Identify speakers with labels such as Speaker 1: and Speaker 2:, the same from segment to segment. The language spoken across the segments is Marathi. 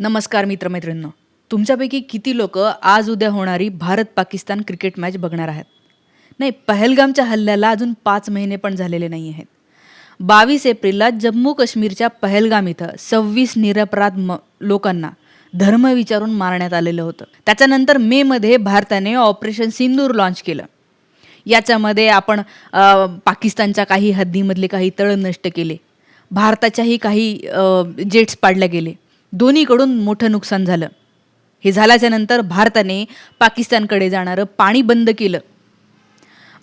Speaker 1: नमस्कार मित्रमैत्रिणींनो. तुमच्यापैकी किती लोक आज उद्या होणारी भारत पाकिस्तान क्रिकेट मॅच बघणार आहेत? नाही पहलगामच्या हल्ल्याला अजून पाच महिने पण झालेले नाही आहेत. बावीस एप्रिलला जम्मू काश्मीरच्या पहलगाम इथं सव्वीस निरपराध म लोकांना धर्म विचारून मारण्यात आलेलं होतं. त्याच्यानंतर मेमध्ये भारताने ऑपरेशन सिंदूर लॉन्च केलं. याच्यामध्ये आपण पाकिस्तानच्या काही हद्दीमधले काही तळ नष्ट केले. भारताच्याही काही जेट्स पाडल्या गेले. दोन्हीकडून मोठं नुकसान झालं. हे झाल्याच्यानंतर भारताने पाकिस्तानकडे जाणारं पाणी बंद केलं.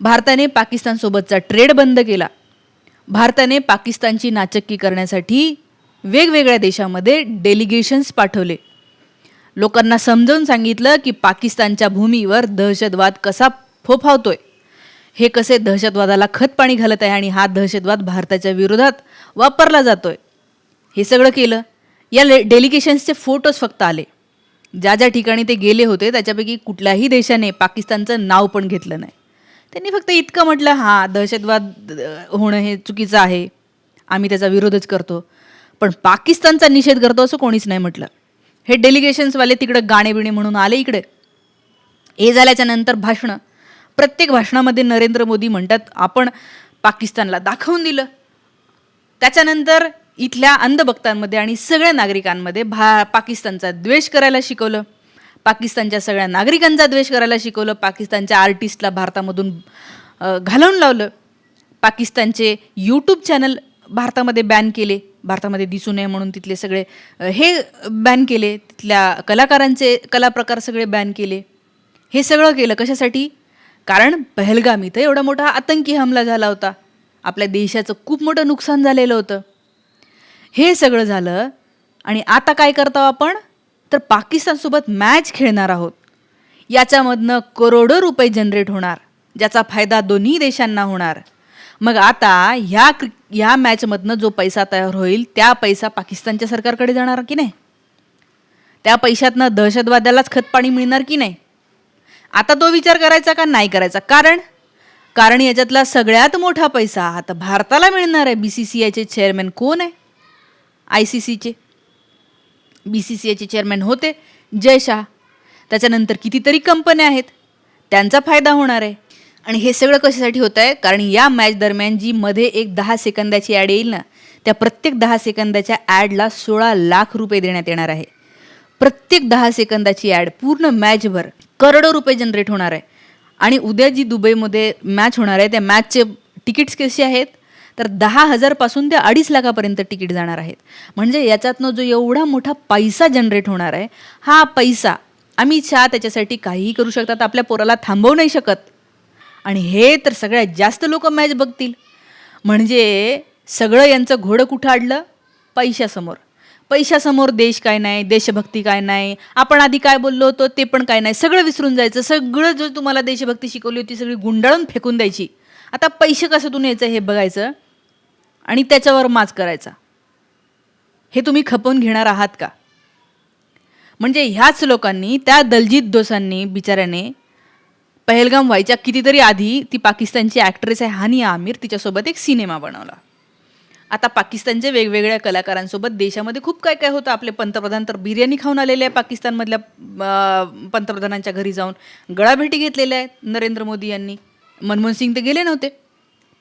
Speaker 1: भारताने पाकिस्तानसोबतचा ट्रेड बंद केला. भारताने पाकिस्तानची नाचक्की करण्यासाठी वेगवेगळ्या देशामध्ये डेलिगेशन्स पाठवले. लोकांना समजावून सांगितलं की पाकिस्तानच्या भूमीवर दहशतवाद कसा फोफावतोय. हे कसे दहशतवादाला खतपाणी घालत आहे आणि हा दहशतवाद भारताच्या विरोधात वापरला जातोय. हे सगळं केलं. या ले डेलिगेशन्सचे फोटोज फक्त आले. ज्या ज्या ठिकाणी ते गेले होते त्याच्यापैकी कुठल्याही देशाने पाकिस्तानचं नाव पण घेतलं नाही. त्यांनी फक्त इतकं म्हटलं हां दहशतवाद होणं हे चुकीचं आहे. आम्ही त्याचा विरोधच करतो. पण पाकिस्तानचा निषेध करतो असं कोणीच नाही म्हटलं. हे डेलिगेशन्सवाले तिकडं गाणे बिणे म्हणून आले इकडे. हे झाल्याच्यानंतर भाषणं. प्रत्येक भाषणामध्ये नरेंद्र मोदी म्हणतात आपण पाकिस्तानला दाखवून दिलं. त्याच्यानंतर इथल्या अंधभक्तांमध्ये आणि सगळ्या नागरिकांमध्ये भा पाकिस्तानचा द्वेष करायला शिकवलं. पाकिस्तानच्या सगळ्या नागरिकांचा द्वेष करायला शिकवलं. पाकिस्तानच्या आर्टिस्टला भारतामधून घालवून लावलं. पाकिस्तानचे यूट्यूब चॅनल भारतामध्ये बॅन केले. भारतामध्ये दिसू नये म्हणून तिथले सगळे हे बॅन केले. तिथल्या कलाकारांचे कलाप्रकार सगळे बॅन केले. हे सगळं केलं कशासाठी? कारण पहलगाम इथं एवढा मोठा आतंकी हमला झाला होता. आपल्या देशाचं खूप मोठं नुकसान झालेलं होतं. हे सगळं झालं आणि आता काय करतो आपण? तर पाकिस्तानसोबत मॅच खेळणार आहोत. याच्यामधनं करोडो रुपये जनरेट होणार. ज्याचा फायदा दोन्ही देशांना होणार. मग आता ह्या क्रि ह्या मॅचमधनं जो पैसा तयार होईल त्या पैसा पाकिस्तानच्या सरकारकडे जाणार की नाही? त्या पैशातनं दहशतवाद्यालाच खतपाणी मिळणार की नाही? आता तो विचार करायचा का नाही करायचा? कारण कारण याच्यातला सगळ्यात मोठा पैसा आता भारताला मिळणार आहे. बी सी सी आयचे चेअरमॅन कोण आहे? आय सी सीचे बी सी सी एचे चेअरमॅन होते जय शाह. त्याच्यानंतर कितीतरी कंपन्या आहेत त्यांचा फायदा होणार आहे. आणि हे सगळं कशासाठी होत आहे? कारण या मॅच दरम्यान जी मध्ये एक दहा सेकंदाची ॲड येईल ना त्या प्रत्येक दहा सेकंदाच्या ॲडला सोळा लाख रुपये देण्यात येणार आहे. प्रत्येक दहा सेकंदाची ॲड पूर्ण मॅचभर करोडो रुपये जनरेट होणार आहे. आणि उद्या जी दुबईमध्ये मॅच होणार आहे त्या मॅचचे तिकीट्स कसे आहेत? तर दहा हजारपासून ते अडीच लाखापर्यंत तिकीट जाणार आहेत. म्हणजे याच्यातनं जो एवढा मोठा पैसा जनरेट होणार आहे हा पैसा आम्ही छा त्याच्यासाठी काहीही करू शकतात आपल्या पोराला थांबवू नाही शकत. आणि हे तर सगळ्यात जास्त लोक मॅच बघतील. म्हणजे सगळं यांचं घोडं कुठं अडलं पैशासमोर. पैशासमोर देश काय नाही देशभक्ती काय नाही आपण आधी काय बोललो होतो ते पण काय नाही सगळं विसरून जायचं सगळं जो तुम्हाला देशभक्ती शिकवली होती सगळी गुंडाळून फेकून द्यायची. आता पैसे कसं यायचं हे बघायचं? आणि त्याच्यावर माच करायचा. हे तुम्ही खपवून घेणार आहात का? म्हणजे ह्याच लोकांनी त्या दलजीत दोसांनी बिचाऱ्याने पहलगाम व्हायच्या कितीतरी आधी ती पाकिस्तानची ॲक्ट्रेस आहे हानिया आमिर तिच्यासोबत एक सिनेमा बनवला. आता पाकिस्तानच्या वेगवेगळ्या कलाकारांसोबत देशामध्ये खूप काय काय होतं. आपले पंतप्रधान तर बिर्याणी खाऊन आलेले आहे पाकिस्तानमधल्या पंतप्रधानांच्या घरी जाऊन. गळाभेटी घेतलेल्या आहेत नरेंद्र मोदी यांनी. मनमोहन सिंग ते गेले नव्हते.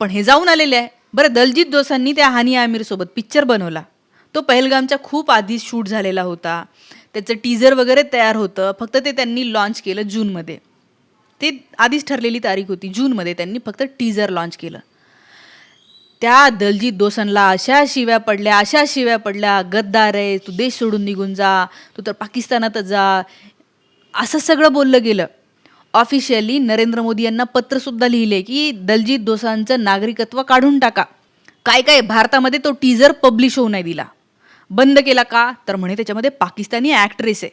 Speaker 1: पण हे जाऊन आलेले आहे. बरं दलजीत दोसांनी त्या हानी आमिरसोबत पिक्चर बनवला. तो पहलगामच्या खूप आधी शूट झालेला होता. त्याचं टीझर वगैरे तयार होतं. फक्त ते त्यांनी लॉन्च केलं जूनमध्ये ते आधीच ठरलेली तारीख होती जूनमध्ये त्यांनी फक्त टीझर लॉन्च केलं. त्या दलजीत दोसनला अशा शिव्या पडल्या अशा शिव्या पडल्या गद्दार आहे तू देश सोडून निघून जा तू तर पाकिस्तानातच जा. असं सगळं बोललं गेलं. ऑफिशियली नरेंद्र मोदी यांना पत्रसुद्धा लिहिले की दलजीत दोसांचं नागरिकत्व काढून टाका. काय काय? भारतामध्ये तो टीजर पब्लिश होऊ नाही दिला. बंद केला का? तर म्हणे त्याच्यामध्ये पाकिस्तानी ॲक्ट्रेस आहे.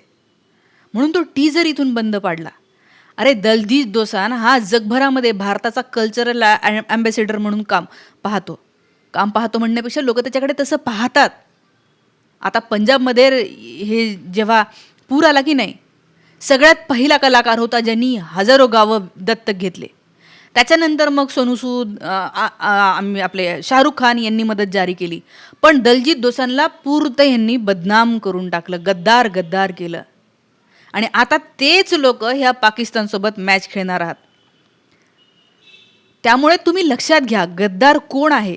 Speaker 1: म्हणून तो टीजर इथून बंद पाडला. अरे दलजीत दोसान हा जगभरामध्ये भारताचा कल्चरल अँबॅसेडर म्हणून काम पाहतो. काम पाहतो म्हणण्यापेक्षा लोक त्याच्याकडे तसं पाहतात. आता पंजाबमध्ये हे जेव्हा पूर आला की नाही सगळ्यात पहिला कलाकार होता ज्यांनी हजारो गावं दत्तक घेतले. त्याच्यानंतर मग सोनू सूद आम्ही आपले शाहरुख खान यांनी मदत जारी केली. पण दलजीत दोसांला पूर्त यांनी बदनाम करून टाकलं गद्दार गद्दार केलं. आणि आता तेच लोक ह्या पाकिस्तानसोबत मॅच खेळणार आहात. त्यामुळे तुम्ही लक्षात घ्या गद्दार कोण आहे?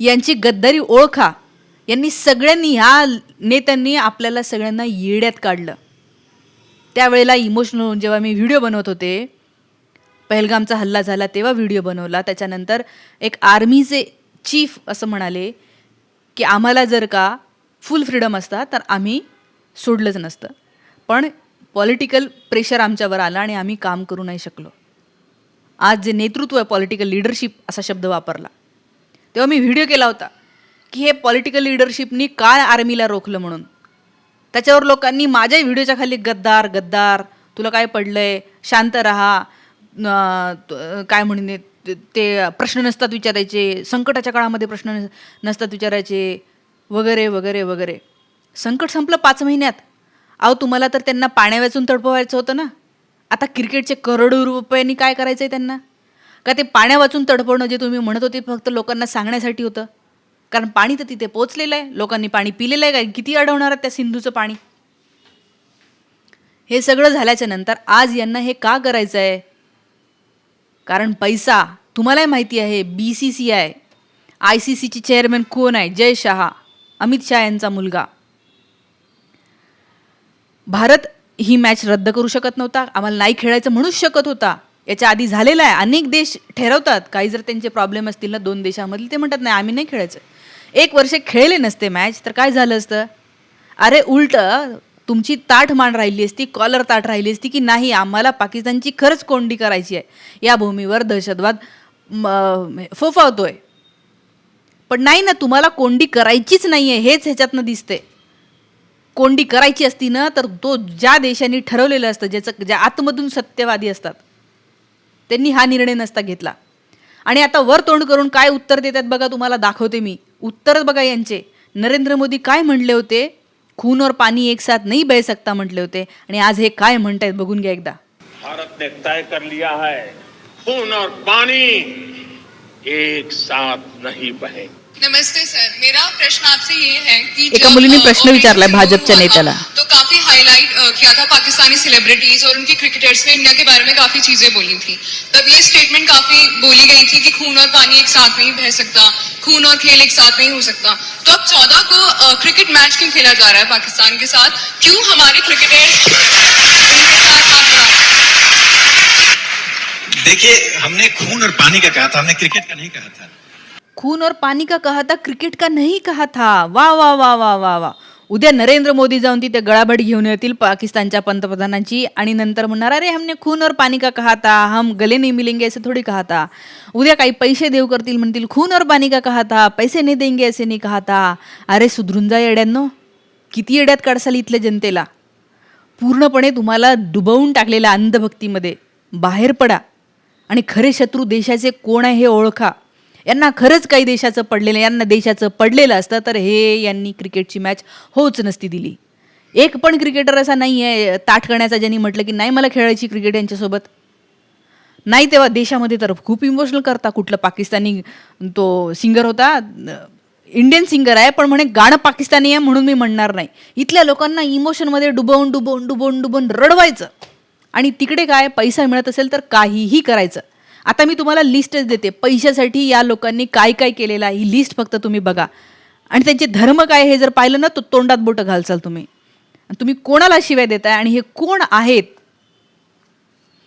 Speaker 1: यांची गद्दारी ओळखा. यांनी सगळ्यांनी ह्या नेत्यांनी आपल्याला सगळ्यांना येड्यात काढलं. त्यावेळेला इमोशनल जेव्हा मी व्हिडिओ बनवत होते पहलगामचा हल्ला झाला तेव्हा व्हिडिओ बनवला. त्याच्यानंतर एक आर्मीचे चीफ असं म्हणाले की आम्हाला जर का फुल फ्रीडम असता तर आम्ही सोडलंच नसतं. पण पॉलिटिकल प्रेशर आमच्यावर आलं आणि आम्ही काम करू नाही शकलो. आज जे नेतृत्व आहे पॉलिटिकल लिडरशिप असा शब्द वापरला. तेव्हा मी व्हिडिओ केला होता की हे पॉलिटिकल लिडरशिपनी काय आर्मीला रोखलं म्हणून. त्याच्यावर लोकांनी माझ्या व्हिडिओच्या खाली गद्दार गद्दार तुला काय पडलंय? शांत राहा. त- काय म्हणणे ते- ते प्रश्न नसतात विचारायचे. संकटाच्या काळामध्ये प्रश्न नस- नसतात विचारायचे. वगैरे वगैरे वगैरे. संकट संपलं पाच महिन्यात. अहो तुम्हाला तर त्यांना पाण्यावाचून तडपवायचं होतं ना? आता क्रिकेटचे करोडो रुपयांनी काय करायचं आहे त्यांना? का ते पाण्या वाचून तडपवणं जे तुम्ही म्हणत होते फक्त लोकांना सांगण्यासाठी होतं? कारण पाणी तर तिथे पोचलेलं आहे. लोकांनी पाणी पिलेलं आहे काय किती अडवणार आहेत त्या सिंधूचं पाणी? हे सगळं झाल्याच्यानंतर आज यांना हे का करायचं आहे? कारण पैसा तुम्हालाही माहिती आहे B C C I I C सीचे चेअरमॅन कोण आहे? जय शहा अमित शहा यांचा मुलगा. भारत ही मॅच रद्द करू शकत नव्हता. आम्हाला नाही खेळायचं म्हणूच शकत होता. याच्या आधी झालेला आहे. अनेक देश ठरवतात. काही जर त्यांचे प्रॉब्लेम असतील ना दोन देशामधले ते म्हणतात नाही आम्ही नाही खेळायचं. एक वर्ष खेळले नसते मॅच तर काय झालं असतं? अरे उलट तुमची ताठ मान राहिली असती कॉलर ताठ राहिली असती की नाही आम्हाला पाकिस्तानची खरंच कोंडी करायची आहे. या भूमीवर दहशतवाद फोफावतोय. पण नाही ना तुम्हाला कोंडी करायचीच नाही आहे हेच ह्याच्यातनं दिसते कोंडी करायची असती ना तर तो ज्या देशांनी ठरवलेलं असतं ज्याचं ज्या आतमधून सत्यवादी असतात त्यांनी हा निर्णय नसता घेतला. आणि आता वर तोंड करून काय उत्तर देतात बघा तुम्हाला दाखवते मी. उत्तर बघा यांचे. नरेंद्र मोदी काय म्हणले होते? खून और पाणी एक साथ नाही बह सकता म्हटले होते. आणि आज हे काय म्हणतायत बघून घ्या एकदा.
Speaker 2: भारत ने तय कर लिया है खून और पाणी एक साथ नहीं बहेगा.
Speaker 3: नमस्ते सर। मेरा प्रश्न आपसे ये है कि
Speaker 1: एका
Speaker 3: जब,
Speaker 1: मुलीने
Speaker 3: अ,
Speaker 1: प्रश्न विचारलाय भाजपच्या नेत्याला.
Speaker 3: तो काफ़ी हाईलाइट किया था पाकिस्तानी सेलिब्रिटीज और उनके क्रिकेटर्स ने इंडिया के बारे में काफ़ी चीज़ें बोली थी। तब ये स्टेटमेंट काफ़ी बोली गई थी कि खून और पानी एक साथ नहीं बह सकता खून और खेल एक साथ नहीं हो सकता। तो अब चौदह को क्रिकेट मैच क्यों खेला जा रहा है पाकिस्तान के साथ? क्यों हमारे क्रिकेटर्स उनके साथ
Speaker 4: देखिए हमने खून और पानी का कहा था हमने क्रिकेट का नहीं कहा था।
Speaker 1: खून और पाणी का कहा था क्रिकेट का नाही कहा था। वा वा वा वा वा वा उद्या नरेंद्र मोदी जाऊन तिथे गळाबड घेऊन येतील पाकिस्तानच्या पंतप्रधानांची आणि नंतर म्हणणार अरे हमने खून और पाणी का कहा था हम गले नहीं मिलेंगे ऐसे थोडी कहा था। उद्या काही पैसे देव करतील म्हणतील खून और पाणी का कहा था पैसे नाही देंगे ऐसे नाही कहा था। अरे सुधरून जा येड्यांनो किती येड्यात काढसाल इथल्या जनतेला? पूर्णपणे तुम्हाला डुबवून टाकलेल्या अंधभक्तीमध्ये बाहेर पडा आणि खरे शत्रू देशाचे कोण आहे हे ओळखा. यांना खरंच काही देशाचं पडलेलं यांना देशाचं पडलेलं असतं तर हे यांनी क्रिकेटची मॅच होच नसती दिली. एक पण क्रिकेटर असा नाही आहे ताठ करण्याचा ज्यांनी म्हटलं की नाही मला खेळायची क्रिकेट यांच्यासोबत. नाही तेव्हा देशामध्ये तर खूप इमोशनल करता कुठलं पाकिस्तानी तो सिंगर होता इंडियन सिंगर आहे पण म्हणे गाणं पाकिस्तानी आहे म्हणून मी म्हणणार नाही. इथल्या लोकांना इमोशनमध्ये डुबवून डुबवून डुबवून डुबवून रडवायचं. आणि तिकडे काय पैसा मिळत असेल तर काहीही करायचं. आता मी तुम्हाला लिस्टच देते. पैशासाठी या लोकांनी काय काय केलेलं आहे ही लिस्ट फक्त तुम्ही बघा. आणि त्यांचे धर्म काय हे जर पाहिलं ना तर तोंडात बोटं घालचाल तुम्ही. तुम्ही कोणाला शिवाय देताय आणि हे कोण आहेत?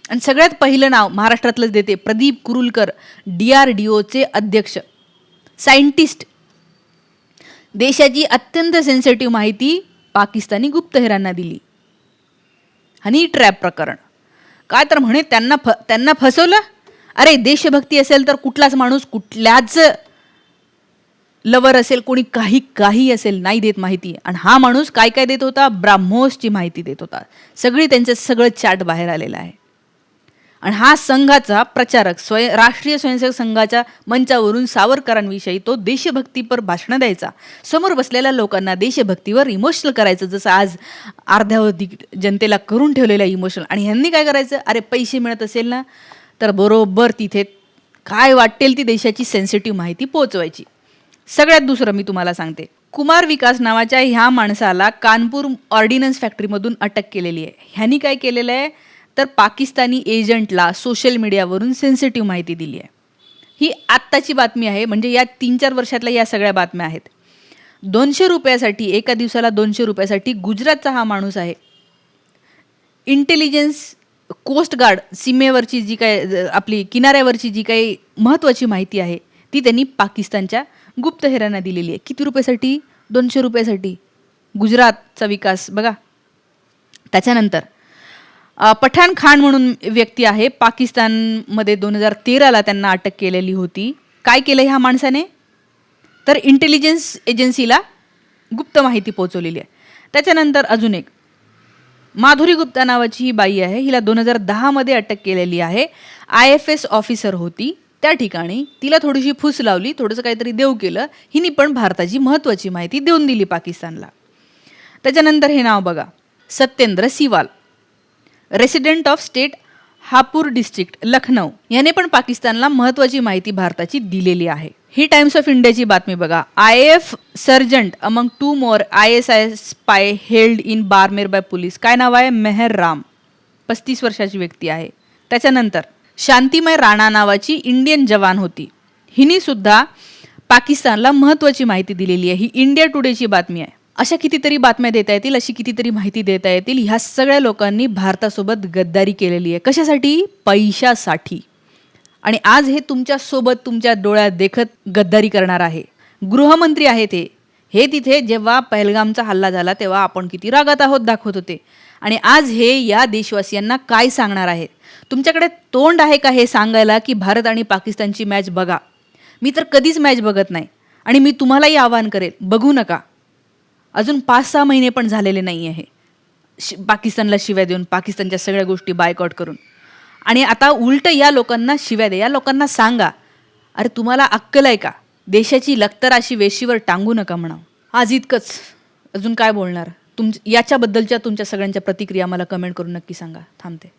Speaker 1: आणि सगळ्यात पहिलं नाव महाराष्ट्रातलंच देते. Pradeep Kurulkar D R D ओचे अध्यक्ष. सायंटिस्ट देशाची अत्यंत सेन्सिटिव्ह माहिती पाकिस्तानी गुप्तहेरांना दिली. हनी ट्रॅप प्रकरण. काय तर म्हणे त्यांना फ त्यांना फसवलं? अरे देशभक्ती असेल तर कुठलाच माणूस कुठल्याच लवर असेल कोणी काही काही असेल नाही देत माहिती. आणि हा माणूस काय काय देत होता? ब्राह्मोसची माहिती देत होता. सगळी त्यांचं सगळं चाट बाहेर आलेलं आहे. आणि हा संघाचा प्रचारक स्वय राष्ट्रीय स्वयंसेवक संघाच्या मंचावरून सावरकरांविषयी तो देशभक्तीपर भाषणं द्यायचा. समोर बसलेल्या लोकांना देशभक्तीवर इमोशनल करायचं जसं आज अर्ध्यावधी जनतेला करून ठेवलेलं इमोशनल आणि ह्यांनी काय करायचं? अरे पैसे मिळत असेल ना? तर बरोबर तिथे काय वाटेल ती देशाची सेन्सिटिव्ह माहिती पोहोचवायची. सगळ्यात दुसरं मी तुम्हाला सांगते. कुमार विकास नावाच्या ह्या माणसाला कानपूर ऑर्डिनन्स फॅक्टरीमधून अटक केलेली आहे. ह्यांनी काय केलेलं आहे? तर पाकिस्तानी एजंटला सोशल मीडियावरून सेन्सिटिव्ह माहिती दिली आहे. ही आत्ताची बातमी आहे म्हणजे या तीन चार वर्षातल्या या सगळ्या बातम्या आहेत. दोनशे रुपयासाठी एका दिवसाला दोनशे रुपयासाठी गुजरातचा हा माणूस आहे. इंटेलिजन्स कोस्ट गार्ड सीमेवरची जी काय आपली किनाऱ्यावरची जी काही महत्त्वाची माहिती आहे ती त्यांनी पाकिस्तानच्या गुप्तहेरांना दिलेली आहे. किती रुपयासाठी? दोनशे रुपयासाठी. गुजरातचा विकास बघा. त्याच्यानंतर पठाण खान म्हणून व्यक्ती आहे. पाकिस्तानमध्ये दोन हजार तेराला त्यांना अटक केलेली होती. काय केलं ह्या माणसाने? तर इंटेलिजन्स एजन्सीला गुप्त माहिती पोहोचवलेली आहे. त्याच्यानंतर अजून एक माधुरी गुप्ता नावाची ही बाई आहे. हिला दोन हजार दहामध्ये अटक केलेली आहे. आय एफ एस ऑफिसर होती. त्या ठिकाणी तिला थोडीशी फूस लावली. थोडंसं काहीतरी देऊ केलं. हिनी पण भारताची महत्त्वाची माहिती देऊन दिली पाकिस्तानला. त्याच्यानंतर हे नाव बघा. Satyendra Siwal. Resident of state Hapur district Lucknow. याने पण पाकिस्तानला महत्त्वाची माहिती भारताची दिलेली आहे. ही टाइम्स ऑफ इंडियाची बातमी बघा. I F sergeant among two more I S I spy held in Barmer by police काय नाव आहे? मेहर राम. पस्तीस वर्षाची व्यक्ती आहे. त्याच्यानंतर शांतिमय राणा नावाची इंडियन जवान होती. हिने सुद्धा पाकिस्तानला महत्त्वाची माहिती दिलेली आहे. ही इंडिया टुडेची बातमी आहे. अशा कितीतरी बातम्या देता येतील अशी कितीतरी माहिती देता येतील ह्या सगळ्या लोकांनी भारतासोबत गद्दारी केलेली आहे. कशासाठी? पैशासाठी. आणि आज हे तुमच्यासोबत तुमच्या डोळ्यात देखत गद्दारी करणार आहे. गृहमंत्री आहे ते हे तिथे जेव्हा पहलगामचा हल्ला झाला तेव्हा आपण किती रागात आहोत दाखवत होते. आणि आज हे या देशवासियांना काय सांगणार आहेत? तुमच्याकडे तोंड आहे का हे सांगायला की भारत आणि पाकिस्तानची मॅच बघा? मी तर कधीच मॅच बघत नाही. आणि मी तुम्हालाही आवाहन करेल बघू नका. अजून पाच सहा महिने पण झालेले नाही आहे शि पाकिस्तानला शिव्या देऊन पाकिस्तानच्या सगळ्या गोष्टी बायकॉट करून. आणि आता उलट या लोकांना शिव्या द्या या लोकांना सांगा अरे तुम्हाला अक्कल आहे का? देशाची लखतर अशी वेशीवर टांगू नका म्हणा आज इतकंच. अजून काय बोलणार? तुम याच्याबद्दलच्या तुमच्या सगळ्यांच्या प्रतिक्रिया मला कमेंट करून नक्की सांगा. थांबते.